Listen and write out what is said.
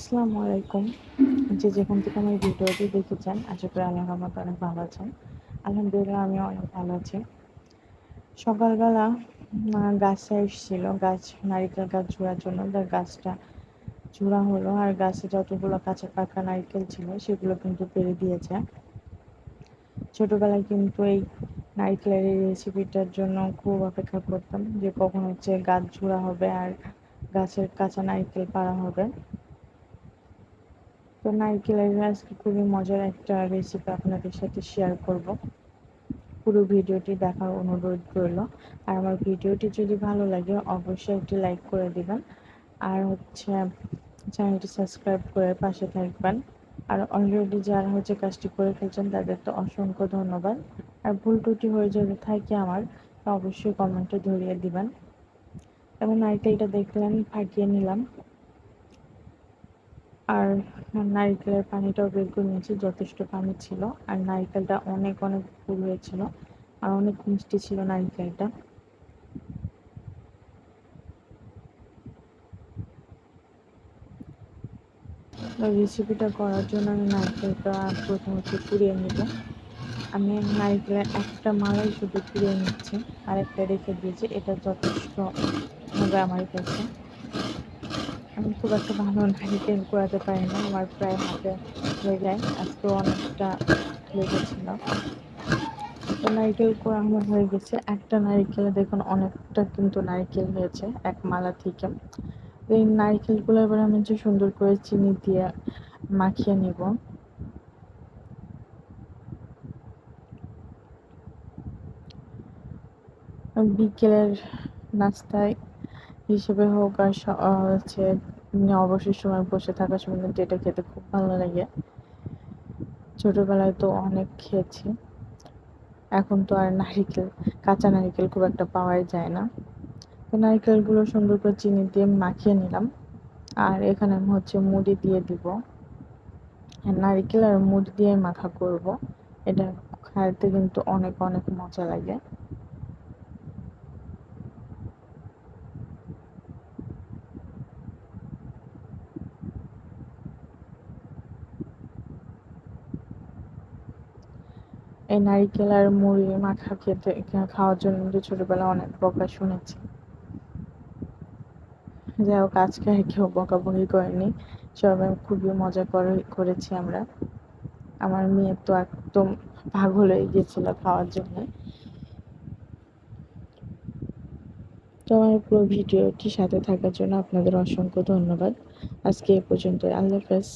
আসসালামু আলাইকুম। যে যেখান থেকে আমার ভিডিওটি দেখেছেন, আশা করি আল্লাহ রহমত অনেক ভালো আছেন। আলহামদুলিল্লাহ আমি অনেক ভালো আছি। সকালবেলা গাছে এসেছিল, গাছ, নারিকেল গাছ ঝোড়ার জন্য। তার গাছটা ঝোড়া হলো, আর গাছে যতগুলো কাঁচা পাকা নারিকেল ছিল, সেগুলো কিন্তু পেরে দিয়েছে। ছোটোবেলায় কিন্তু এই নারিকেলের এই রেসিপিটার জন্য খুব অপেক্ষা করতাম যে কখন হচ্ছে গাছ ঝোড়া হবে আর গাছের কাঁচা নারকেল পাড়া হবে। তো নারকেলের আজকে খুবই মজার একটা রেসিপি আপনাদের সাথে শেয়ার করব। পুরো ভিডিওটি দেখার অনুরোধ রইল। আর আমার ভিডিওটি যদি ভালো লাগে, অবশ্যই একটি লাইক করে দিবেন। আর হচ্ছে চ্যানেলটি সাবস্ক্রাইব করে পাশে থাকবেন। আর অলরেডি যারা হচ্ছে কাজটি করে ফেলছেন, তাদের তো অসংখ্য ধন্যবাদ। আর ভুল ত্রুটি হয়ে যদি থাকে আমার অবশ্যই কমেন্টে ধরিয়ে দিবেন। এবং নারকেলটা দেখলেন, ফাটিয়ে নিলাম। আর নারিকেলের পানিটাও বের করে নিয়েছি, যথেষ্ট পানি ছিল। আর নারিকেলটা অনেক অনেক ফুল হয়েছিল। আর অনেক মিষ্টি ছিল নারিকেলটা। রেসিপিটা করার জন্য আমি নারকেলটা প্রথমত পুড়িয়ে নেব। আমি নারকেলের একটা মালাই শুধু পুড়িয়ে নিচ্ছি। আর একটা রেখে দিয়েছি। এটা যথেষ্ট হবে আমার কাছে। আমি খুব একটা ভালো নারিকেল করাতে পারি না। আমার প্রায় হাতে হয়ে যায়। আজকে অনেকটা লেগেছিল তো নারিকেল করা আমার হয়ে গেছে। একটা নারিকেলে দেখুন, অনেকটা কিন্তু নারিকেল হয়েছে এক মালা থেকে। এই নারিকেলগুলো এবার আমি যে সুন্দর করে চিনি দিয়ে মাখিয়ে নেব। বিকেলের নাস্তায় হিসেবে হোক আর হচ্ছে অবসর সময় বসে থাকার সময় কিন্তু এটা খেতে খুব ভালো লাগে। ছোটবেলায় তো অনেক খেয়েছি। এখন তো আর নারিকেল, কাঁচা নারিকেল খুব একটা পাওয়াই যায় না। তো নারিকেলগুলো সুন্দর করে চিনি দিয়ে মাখিয়ে নিলাম। আর এখানে আমি হচ্ছে মুড়ি দিয়ে দিব। নারিকেল আর মুড়ি দিয়ে মাখা করব। এটা খাইতে কিন্তু অনেক অনেক মজা লাগে। এই নারিকেল আর মুড়ি মাখা খেতে খাওয়ার জন্য কিন্তু ছোটোবেলা অনেক বকা শুনেছি। যাই হোক আজকে আর কেউ বকাবকি করেনি। সবাই খুবই মজা করে, করেছি আমরা। আমার মেয়ে তো একদম পাগল হয়ে গিয়েছিল খাওয়ার জন্য। তো আমার পুরো ভিডিওটি সাথে থাকার জন্য আপনাদের অসংখ্য ধন্যবাদ। আজকে এ পর্যন্ত আল্লাহ হাফেজ।